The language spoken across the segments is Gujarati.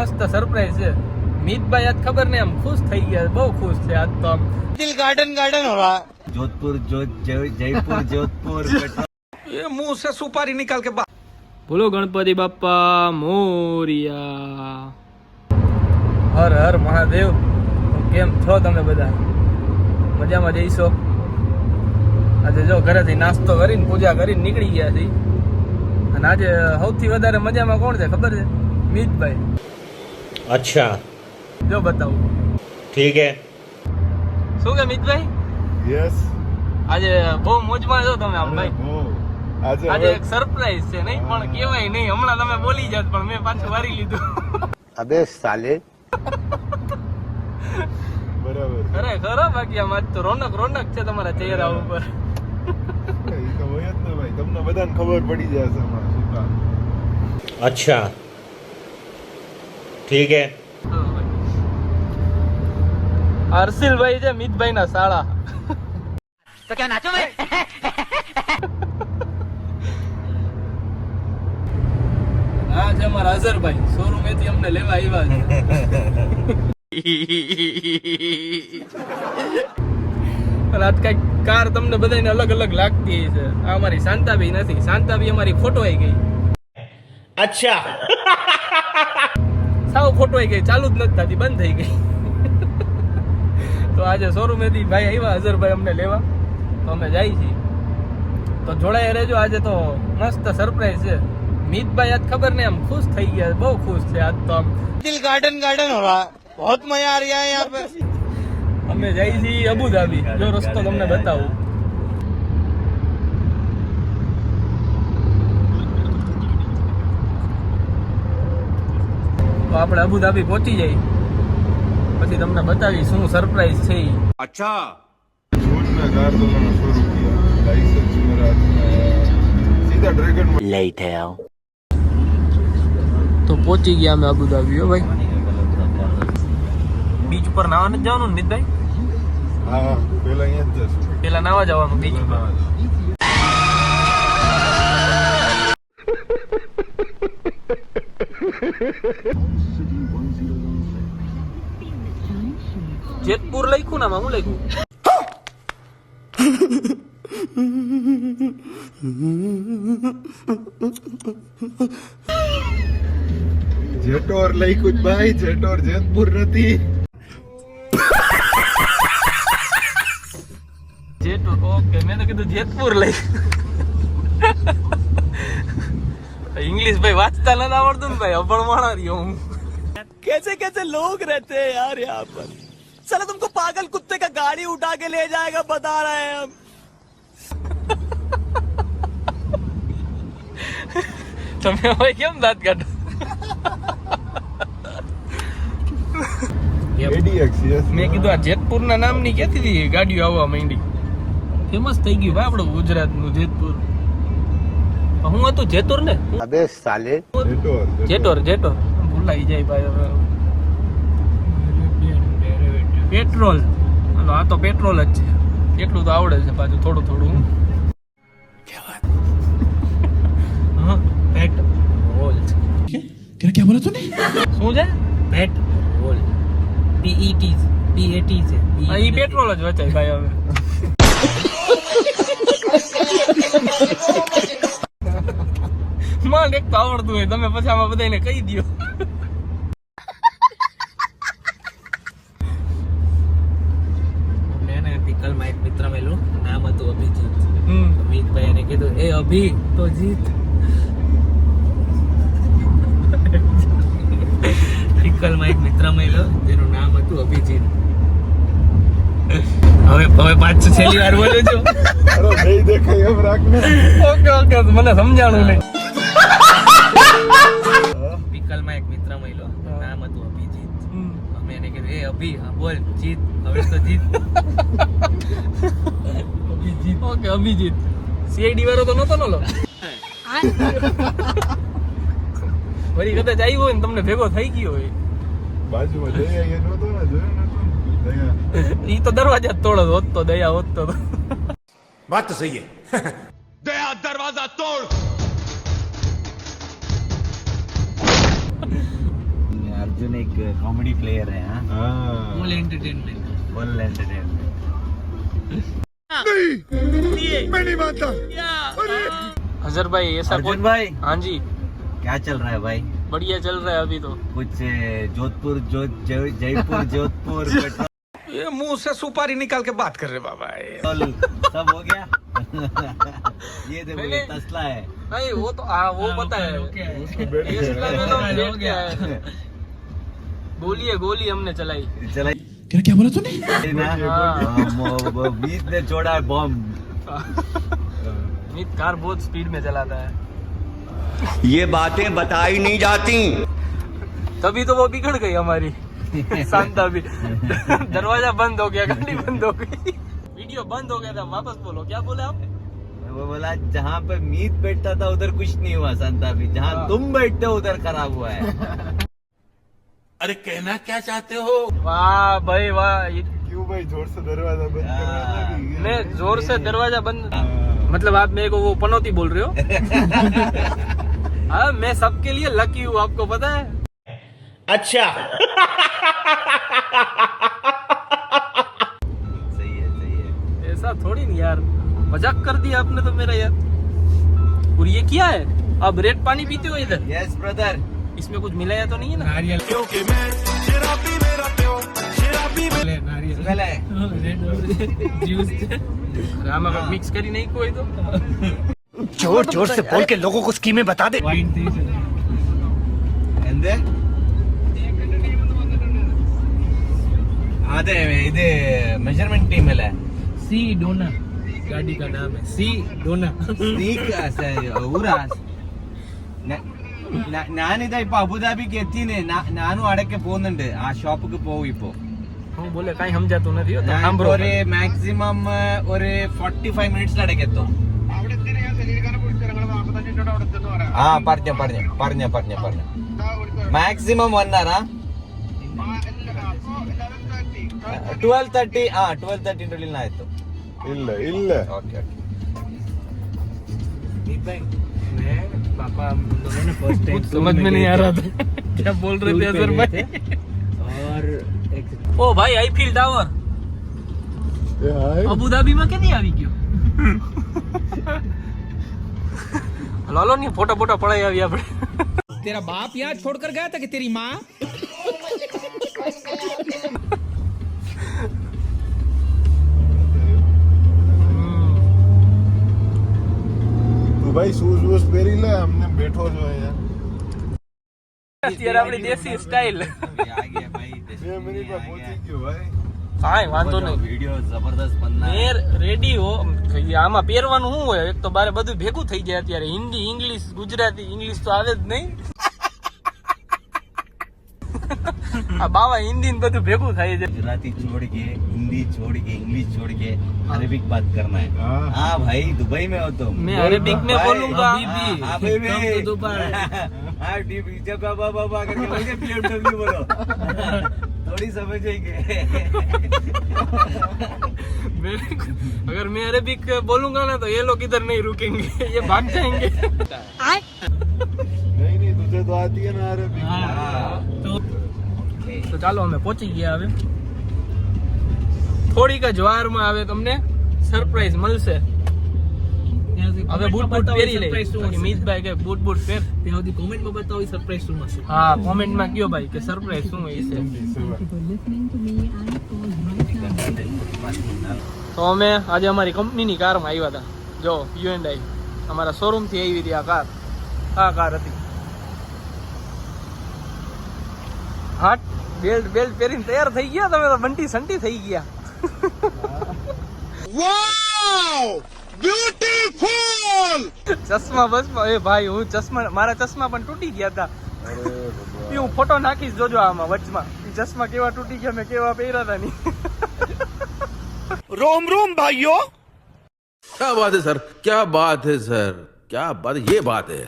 મસ્ત સરપ્રાઈઝ છે. મીતભાઈ આજ ખબર નહીં આમ ખુશ થઈ ગયા બહુ ખુશ છે આજ તો આમ. દિલ ગાર્ડન ગાર્ડન હોવા જોધપુર જયપુર જોધપુર એ મુંહ છે સુપારી નિકાલ કે બોલો ગણપતિ બાપા મોરિયા. હર હર મહાદેવ. કેમ છો તમે બધા? મજામાં જઈશો આજે જો ઘરેથી નાસ્તો કરીને પૂજા કરીને નીકળી ગયા છીએ. અને આજે સૌથી વધારે મજામાં કોણ છે ખબર છે? મીતભાઈ. अच्छा જો બતાવું ठीक है શું કે મિતભાઈ યસ આજે બહુ મોજમાં છો તમે આમ ભાઈ આજે આજે હવે એક સરપ્રાઈઝ છે નહીં પણ કેવાય નહીં હમણાં તમે બોલી જાત પણ મેં પાછું વારી લીધું अबे साले બરાબર ખરે ખરો બાકી આમ આજ તો રોનક રોનક છે તમારા ચહેરા ઉપર એ તો હોય જ ને ભાઈ તમને બધાને ખબર પડી જશે હમણાં ઠીક હે. હર્ષિલભાઈ છે મિતભાઈ ના શાળા તો ક્યાં નાચો મેં હા છે અમારા અઝરભાઈ. શોરૂમ એથી અમને લેવા આવ્યા છે. આજ કંઈક કાર તમને બધાને અલગ અલગ લાગતી છે. આ અમારી શાંતાબી નથી શાંતાબી અમારી ફોટો આવી ગઈ. અચ્છા. સાવ ખોટવાઈ ગઈ ચાલુ જ નથી થતી બંધ થઈ ગઈ. તો આજે શોરૂમેથી ભાઈ આવ્યા અઝરભાઈ અમને લેવા. તો અમે જાય છીએ. તો જોડાયા રહેજો આજે તો મસ્ત સરપ્રાઈઝ છે. મીતભાઈ આજ ખબર નહીં આમ ખુશ થઈ ગયા બહુ ખુશ છે આજ તો આમ. દિલ ગાર્ડન ગાર્ડન હો બહુ મજા આ રહ્યા યહાં પે અમે જઈ છીએ અબુધાબી. જો રસ્તો તમને બતાવું. તો આપણે અબુધાબી પહોંચી જઈએ. પછી તમને બતાવી શું સરપ્રાઈઝ છે અચ્છા. તો પહોંચી ગયા અમે અબુધાબી હો ભાઈ. બીચ ઉપર નાવા નથી જવાનું ને હા પેલા અહીંયા જ પેલા નાવા જવાનું બીચ ઉપર. જેતપુર લખ્યું ને હું લખ્યું? જેટોર લખ્યું ભાઈ જેટોર જેતપુર નથી. જેતપુર ઓકે મેં તો કીધું જેતપુર લઈ ઇંગ્લિશ ભાઈ વાંચતા નથી આવડતું ને ભાઈ અભણ માણા રહ્યો હું कैसे कैसे लोग रहते हैं यार यहाँ पर साला तुमको पागल कुत्ते का गाड़ी उठा के ले जाएगा बता रहे हैं हम તમે હવે કેમ દાંત કાઢો એડીએક્સ યસ મેં કીધું આ જેતપુર ના નામની ક્યાંથી હતી ગાડીઓ આવવા માંડી ફેમસ થઈ ગયું ભાઈ આપણું ગુજરાતનું જેતપુર હું હતું જેતુર ને. અબે સાલે. જેટોર જેટોર ભૂલાઈ જાય ભાઈ હવે. પેટ્રોલ. હાલો આ તો પેટ્રોલ જ છે. એટલું તો આવડે છે પાછું થોડું થોડું. હા પેટ્રોલ કે કે છે પેટ્રોલ પીઈટી છે? એ પેટ્રોલ જ વચાય ભાઈ હવે. માંડ એક તો આવડતું હોય તમે પછી આમાં બધાને કહી દો એક મિત્ર મેલું નામ હતું અભિજીત. હમ. અમિતભાઈ એને કીધું એ અભી તો જીત પિકલમાં એક મિત્ર મળ્યો જેનું નામ હતું અભિજીત હવે હવે પાછું છેલ્લી વાર બોલું છું. અરે નહીં દેખાય એમ રાખને ઓકે ઓકે મને સમજાણું નહીં. પિકલમાં એક મિત્ર મળ્યો. નામ હતું અભિજીત. અમે એને કીધું એ અભી હા બોલ જીત. હવે તો જીત. ઓકે અભિજીત. સીઆઈડી વાળો તો નતો નો લો વળી કદાચ આવ્યો હોય ને તમને ભેગો થઈ ગયો હોય. બાજુમાં ને જોયો ઈ તો દરવાજા જ તોડો હોત તો દયા હોત તો बात तो सही है दया दरवाजा तोड़ अर्जुन एक कॉमेडी प्लेयर है हाँ हाँ फुल एंटरटेनमेंट फुल एंटरटेनमेंट हजर भाई ऐसा अर्जुन कुछ भाई हाँ जी क्या चल रहा है भाई बढ़िया चल रहा है अभी तो कुछ ए, जोधपुर जो जय- जयपुर जोधपुर पेट्रोल ये मुँह से सुपारी निकाल के बात कर रहे बाबा सब हो गया? ये देखो ये तसला है। नहीं वो तो हाँ वो पता है। ये इसलिए मैं तो है। गोली है। गोली हमने चलाई। चलाई। क्या क्या बोला तूने? बीच ने छोड़ा है बॉम्ब मीत कार बहुत स्पीड में चलाता है। ये बातें बताई नहीं जाती। तभी तो वो बिगड़ गई हमारी। शांता भी दरवाज़ा बंद हो गया गाड़ी बंद हो गई। वीडियो बंद हो गया था वापस बोलो। क्या बोले आप वो बोला जहाँ पे मीत बैठता था उधर कुछ नहीं हुआ संता भी जहाँ हाँ। तुम बैठते हो उधर खराब हुआ है। अरे कहना क्या चाहते हो? वाह भाई वाह ये- क्यों भाई ज़ोर से दरवाज़ा बंद है? मैं ज़ोर से दरवाज़ा बंद मतलब आप मेरे को वो पनौती बोल रहे हो? हाँ मैं सबके लिए लकी हूँ आपको पता है। अच्छा। सही है सही है ऐसा थोड़ी नहीं यार। मज़ाक कर दिया आपने तो मेरा यार। और ये क्या है? अब रेड पानी पीते हो इधर? यस ब्रदर इसमें कुछ मिला या तो नहीं है ना? नारियल। क्योंकि मैं शराबी मेरा प्यो शराबी नारियल। जूस राम मिक्स करी नहीं कोई तो। ज़ोर ज़ोर से बोल के लोगों को स्कीमें बता दे। दे एंड देन അതെ ഇത് മെഷർമെന്റ് ടീം അല്ലേ? സി ഡോണ. ഗാഡി കാ നാം ഹൈ സി ഡോണ. സി കാ ഊരാ ഞാനിതാ ഇപ്പൊ അബുദാബിക്ക് എത്തിന്. ഞാനും അടക്കെ പോകുന്നുണ്ട്. ആ ഷോപ്പിക്ക് പോകും ഇപ്പോ. ഒരു മാക്സിമം ഒരു ഫോർട്ടി ഫൈവ് മിനിറ്റ്സിലടക്കെ എത്തും. ആ പറഞ്ഞോ പറഞ്ഞോ പറഞ്ഞോ പറഞ്ഞോ പറഞ്ഞോ. മാക്സിമം വൺ അവർ ആ? ಟ್ವೆಲ್ ತರ್ಟಿ ಹಾ ಟ್ವೆಲ್ ತರ್ಟಿ ಒಳಗಿನ ಆಯ್ತು ಇಲ್ಲ ಇಲ್ಲ ಓಕೆ ಓಕೆ समझ में नहीं અબુ ધાબી માં કેની આવી ગયો લાલો ની ફોટો ફોટો પડાઈ આવી આપણે તેરા બાપ યાદ છોડ કર ગયા તા કે તેરી માં કીધું ભાઈ શૂઝ વૂઝ પહેરી લે? અમને બેઠો છો અહીંયા. અત્યારે આપણી દેશી સ્ટાઈલ વાંધો નહીં. રેડી હો. આમાં પહેરવાનું શું હોય? તો બારે બધું ભેગું થઈ જાય અત્યારે. હિન્દી ઇંગ્લિશ ગુજરાતી ઇંગ્લિશ તો આવે જ નહીં. આ બાવા હિન્દી ને બધું ભેગું થાય છે गुजराती छोड़ के हिंदी छोड़ के इंग्लिश छोड़ के अरेबिक बात करना है हाँ। हाँ भाई दुबई में हो तुम मैं अरेबिक में भाई, बोलूंगा हाँ, हाँ, भाई, Come to भाई। Dubai. हाँ, डी- जब बाबा बाबा करके बोलोगे BMW बोलो थोड़ी समझेंगे मेरे को- अगर मैं अरेबिक बोलूंगा ना तो ये लोग इधर नहीं रुकेंगे ये भाग जाएंगे નહીં નહીં તુજે તો આતી હે ના અરે हाँ। તો ચાલો અમે પહોંચી ગયા હવે. થોડીક જ વારમાં હવે તમને સરપ્રાઈઝ મળશે. હવે બૂટ બૂટ પહેરી લે. મિતભાઈ કે બૂટ બૂટ પહેર. ત્યાં સુધી કોમેન્ટમાં બતાવો સરપ્રાઈઝ શું હશે હા કોમેન્ટમાં કયો ભાઈ કે સરપ્રાઈઝ શું છે. તો અમે આજે અમારી કંપનીની કારમાં આવ્યા હતા. જો યુ એન્ડ આઈ અમારા શોરૂમથી આવી હતી આ કાર. આ કાર હતી. હાટ બેલ્ટ બેલ્ટ પહેરીને તૈયાર થઈ ગયા? તમે તો બંટી સંટી થઈ ગયા. વાવ બ્યુટીફુલ ચશ્મા બસમા? એ ભાઈ હું ચશ્મા મારા ચશ્મા પણ તૂટી ગયા હતા એ હું ફોટો નાખીશ જોજો આમાં વચમાં. ચશ્મા કેવા તૂટી ગયા મેં કેવા પહેર્યા હતા નહીં રોમ રોમ ભાઈઓ! ક્યા બાત હે સર ક્યા બાત હે સર ક્યા બાત યે બાત હે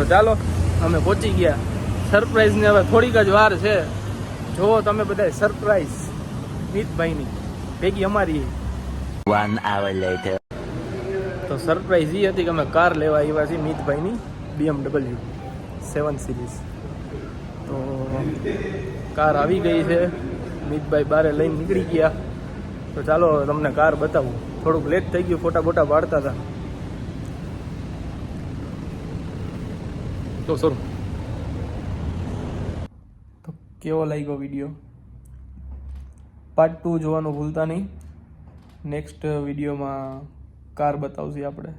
તો ચાલો અમે પહોંચી ગયા. સરપ્રાઈઝને હવે થોડીક જ વાર છે. જોવો તમે બધા સરપ્રાઈઝ નીતભાઈની ભેગી અમારી. One hour later. તો સરપ્રાઈઝ એ હતી કે અમે કાર લેવા આવ્યા છીએ મિતભાઈની બીએમડબલ્યુ સેવન સિરીઝ તો કાર આવી ગઈ છે. મિતભાઈ બારે લઈને નીકળી ગયા. તો ચાલો તમને કાર બતાવું. થોડુંક લેટ થઈ ગયું ફોટા બોટા પાડતા હતા. તો સર તો કેવો લાગ્યો વીડિયો પાર્ટ ટુ જોવાનું ભૂલતા નહીં. નેક્સ્ટ વિડીયોમાં કાર બતાવશે આપણે.